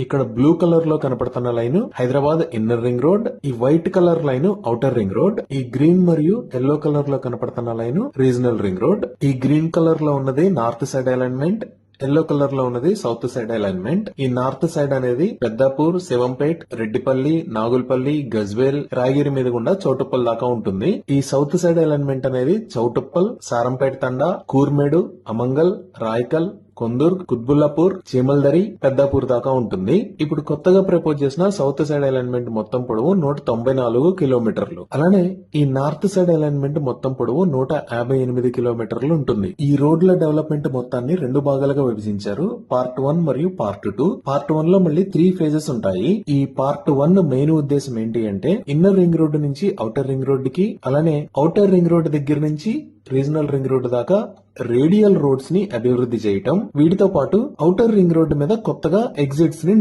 ఇక్కడ బ్లూ కలర్లో కనపడుతున్న line Hyderabad inner ring road ఈ white colour line outer ring road ఈ గ్రీన్ మరియు ఎల్లో కలర్లో కనపడుతున్న లైన్ రీజనల్ రింగ్ రోడ్. ఈ గ్రీన్ కలర్లో ఉన్నది నార్త్ సైడ్ అలైన్మెంట్ ఎల్లో కలర్లో ఉన్నది సౌత్ సైడ్ అలైన్మెంట్. ఈ నార్త్ సైడ్ అనేది పెద్దాపూర్ శివంపేట్ రెడ్డిపల్లి నాగుల్పల్లి గజ్వేల్ రాయగిరి మీద గుండా చౌటుప్పల్ దాకా ఉంటుంది. ఈ సౌత్ సైడ్ అలైన్మెంట్ అనేది చౌటుప్పల్ సారంపేట తండా కూర్మేడు అమంగల్ రాయకల్ కొందూర్ కుత్బుల్లాపూర్ చీమల్దరి పెద్దాపూర్ దాకా ఉంటుంది. ఇప్పుడు కొత్తగా ప్రపోజ్ చేసిన సౌత్ సైడ్ అలైన్మెంట్ మొత్తం పొడవు నూట తొంభై నాలుగు కిలోమీటర్లు. అలానే ఈ నార్త్ సైడ్ అలైన్మెంట్ మొత్తం పొడవు నూట యాభై ఎనిమిది కిలోమీటర్లు ఉంటుంది. ఈ రోడ్ల డెవలప్మెంట్ మొత్తాన్ని రెండు భాగాలుగా విభజించారు. పార్ట్ వన్ మరియు పార్ట్ టూ పార్ట్ వన్లో మళ్ళీ త్రీ ఫేజెస్ ఉంటాయి. ఈ పార్ట్ వన్ మెయిన్ ఉద్దేశం ఏంటి అంటే ఇన్నర్ రింగ్ రోడ్డు నుంచి ఔటర్ రింగ్ రోడ్డుకి అలానే ఔటర్ రింగ్ రోడ్డు దగ్గర నుంచి రీజనల్ రింగ్ రోడ్డు దాకా రేడియల్ రోడ్స్ని అభివృద్ధి చేయటం వీటితో పాటు ఔటర్ రింగ్ రోడ్డు మీద కొత్తగా ఎగ్జిట్స్ని